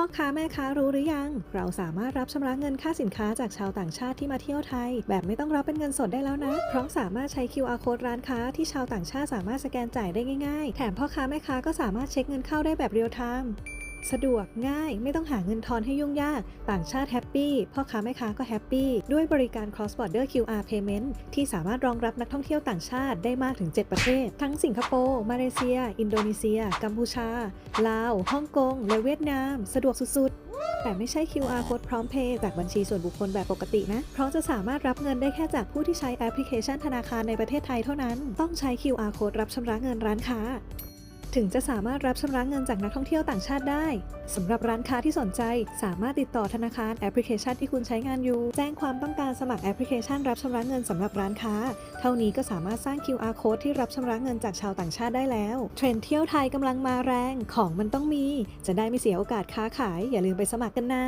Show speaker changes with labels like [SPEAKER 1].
[SPEAKER 1] พ่อค้าแม่ค้ารู้หรือยัง เราสามารถรับชำระเงินค่าสินค้าจากชาวต่างชาติที่มาเที่ยวไทย แบบไม่ต้องรับเป็นเงินสดได้แล้วนะ เพราะสามารถใช้ QR code ร้านค้าที่ชาวต่างชาติสามารถสแกนจ่ายได้ง่ายๆ แถมพ่อค้าแม่ค้าก็สามารถเช็คเงินเข้าได้แบบเรียลไทม์ สะดวกง่ายไม่ต้องหาเงินทอนให้ยุ่งยาก ต่างชาติแฮปปี้พ่อค้าแม่ค้าก็แฮปปี้ด้วยบริการ cross border QR payment ที่สามารถรองรับนักท่องเที่ยวต่างชาติได้มากถึง 7 ประเทศ ทั้งสิงคโปร์ มาเลเซีย อินโดนีเซีย กัมพูชา ลาว ฮ่องกง และเวียดนาม สะดวกสุดๆ แต่ไม่ใช่ QR code พร้อมเพย์จากบัญชีส่วนบุคคลแบบปกตินะ เพราะจะสามารถรับเงินได้แค่จากผู้ที่ใช้แอปพลิเคชันธนาคารในประเทศไทยเท่านั้น ต้องใช้ QR code รับชำระเงินร้านค้า ถึงจะสามารถรับชำระเงินจากนักท่องเที่ยวต่างชาติได้สำหรับร้านค้าที่สนใจ สามารถติดต่อธนาคารแอปพลิเคชันที่คุณใช้งานอยู่ แจ้งความต้องการสมัครแอปพลิเคชันรับชำระเงินสำหรับร้านค้า เท่านี้ก็สามารถสร้าง QR code ที่รับชำระเงินจากชาวต่างชาติได้แล้ว เทรนด์เที่ยวไทยกำลังมาแรงของมันต้องมี จะได้ไม่เสียโอกาสค้าขาย อย่าลืมไปสมัครกันนะ